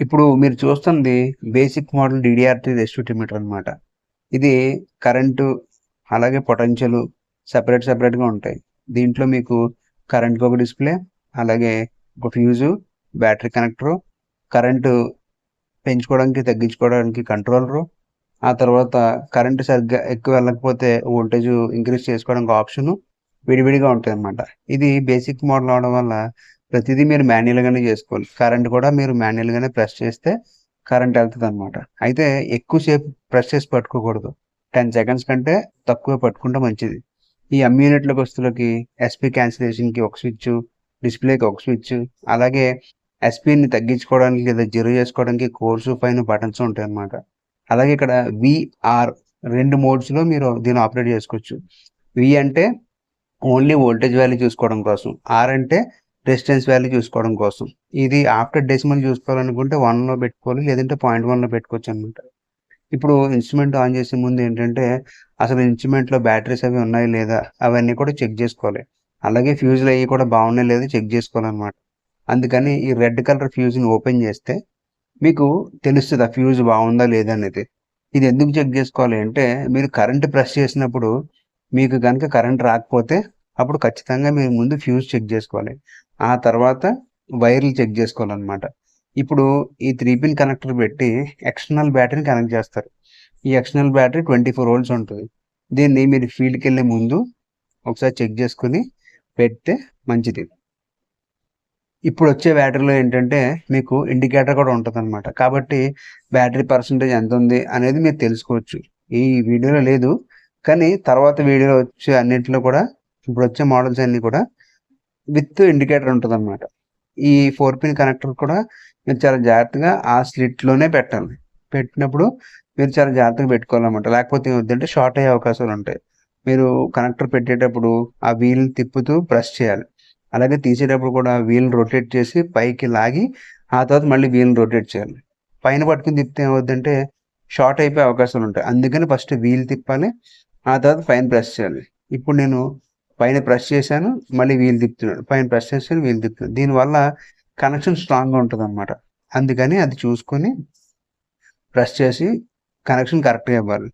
ఇప్పుడు మీరు చూస్తుంది బేసిక్ మోడల్ డిడిఆర్టీ రెస్టిట్యూమీటర్ అనమాట ఇది కరెంటు అలాగే పొటెన్షియల్ సపరేట్ సపరేట్గా ఉంటాయి. దీంట్లో మీకు కరెంట్కి ఒక డిస్ప్లే అలాగే ఒక ఫ్యూజు బ్యాటరీ కనెక్టరు కరెంటు పెంచుకోవడానికి తగ్గించుకోవడానికి కంట్రోలరు ఆ తర్వాత కరెంటు సరిగ్గా ఎక్కువ వెళ్ళకపోతే వోల్టేజ్ ఇంక్రీజ్ చేసుకోవడానికి ఆప్షను విడివిడిగా ఉంటుంది అనమాట ఇది బేసిక్ మోడల్ అవడం వల్ల ప్రతిదీ మీరు మాన్యువల్గానే చేసుకోవాలి. కరెంట్ కూడా మీరు మాన్యువల్గానే ప్రెస్ చేస్తే కరెంట్ వెళ్తుంది అనమాట అయితే ఎక్కువసేపు ప్రెస్ చేసి పట్టుకోకూడదు. టెన్ సెకండ్స్ కంటే తక్కువ పట్టుకుంటే మంచిది. ఈ ఎమ్ వస్తువులకి ఎస్పీ క్యాన్సిలేషన్కి ఒక స్విచ్ డిస్ప్లేకి ఒక స్విచ్ అలాగే ఎస్పీని తగ్గించుకోవడానికి లేదా జీరో చేసుకోవడానికి కోర్సు పైన బటన్స్ ఉంటాయి అన్నమాట అలాగే ఇక్కడ విఆర్ రెండు మోడ్స్లో మీరు దీన్ని ఆపరేట్ చేసుకోవచ్చు. వి అంటే ఓన్లీ వోల్టేజ్ వాల్యూ చూసుకోవడం కోసం. ఆర్ అంటే రెసిస్టెన్స్ వాల్యూ చూసుకోవడం కోసం. ఇది ఆఫ్టర్ డెసిమల్ చూసుకోవాలనుకుంటే వన్లో పెట్టుకోవాలి లేదంటే పాయింట్ వన్లో పెట్టుకోవచ్చు అనమాట ఇప్పుడు ఇన్స్ట్రుమెంట్ ఆన్ చేసే ముందు ఏంటంటే అసలు ఇన్స్ట్రుమెంట్లో బ్యాటరీస్ అవి ఉన్నాయి లేదా అవన్నీ కూడా చెక్ చేసుకోవాలి. అలాగే ఫ్యూజ్లు అవి కూడా బాగున్నాయి లేదా చెక్ చేసుకోవాలన్నమాట. అందుకని ఈ రెడ్ కలర్ ఫ్యూజ్ని ఓపెన్ చేస్తే మీకు తెలుస్తుంది ఆ ఫ్యూజ్ బాగుందా లేదా అనేది. ఇది ఎందుకు చెక్ చేసుకోవాలి అంటే మీరు కరెంట్ ప్రెస్ చేసినప్పుడు మీకు కనుక కరెంట్ రాకపోతే అప్పుడు ఖచ్చితంగా మీరు ముందు ఫ్యూజ్ చెక్ చేసుకోవాలి. ఆ తర్వాత వైర్లు చెక్ చేసుకోవాలన్నమాట. ఇప్పుడు ఈ త్రీ పిన్ కనెక్టర్ పెట్టి ఎక్స్టర్నల్ బ్యాటరీని కనెక్ట్ చేస్తారు. ఈ external battery twenty four volts ఉంటుంది. దీన్ని మీరు ఫీల్డ్కి వెళ్ళే ముందు ఒకసారి చెక్ చేసుకుని పెడితే మంచిది. ఇప్పుడు వచ్చే బ్యాటరీలో ఏంటంటే మీకు ఇండికేటర్ కూడా ఉంటుంది అనమాట కాబట్టి బ్యాటరీ పర్సంటేజ్ ఎంత ఉంది అనేది మీరు తెలుసుకోవచ్చు. ఈ వీడియోలో లేదు. కానీ తర్వాత వీడియోలో వచ్చే అన్నింటిలో కూడా ఇప్పుడు వచ్చే మోడల్స్ అన్ని కూడా విత్ ఇండికేటర్ ఉంటుంది అనమాట ఈ ఫోర్ పిన్ కనెక్టర్ కూడా మీరు చాలా జాగ్రత్తగా ఆ స్లిట్లోనే పెట్టాలి. పెట్టినప్పుడు మీరు చాలా జాగ్రత్తగా పెట్టుకోవాలన్నమాట. లేకపోతే ఏమవుతుందంటే షార్ట్ అయ్యే అవకాశాలు ఉంటాయి. మీరు కనెక్టర్ పెట్టేటప్పుడు ఆ వీల్ తిప్పుతూ ప్రెస్ చేయాలి. అలాగే తీసేటప్పుడు కూడా వీల్ రొటేట్ చేసి పైకి లాగి ఆ తర్వాత మళ్ళీ వీల్ రొటేట్ చేయాలి. పైన పట్టుకుని తిప్పితే ఏమవుతుందంటే షార్ట్ అయిపోయే అవకాశాలు ఉంటాయి. అందుకని ఫస్ట్ వీల్ తిప్పాలి. ఆ తర్వాత పైన ప్రెస్ చేయాలి. ఇప్పుడు నేను పైన ప్రెస్ చేశాను మళ్ళీ వీలు తిప్పుతున్నాను పైన ప్రెస్ చేశాను వీలు తిప్పుతున్నాను దీనివల్ల కనెక్షన్ స్ట్రాంగ్గా ఉంటుంది అనమాట అందుకని అది చూసుకొని ప్రెస్ చేసి కనెక్షన్ కరెక్ట్గా ఇవ్వాలి.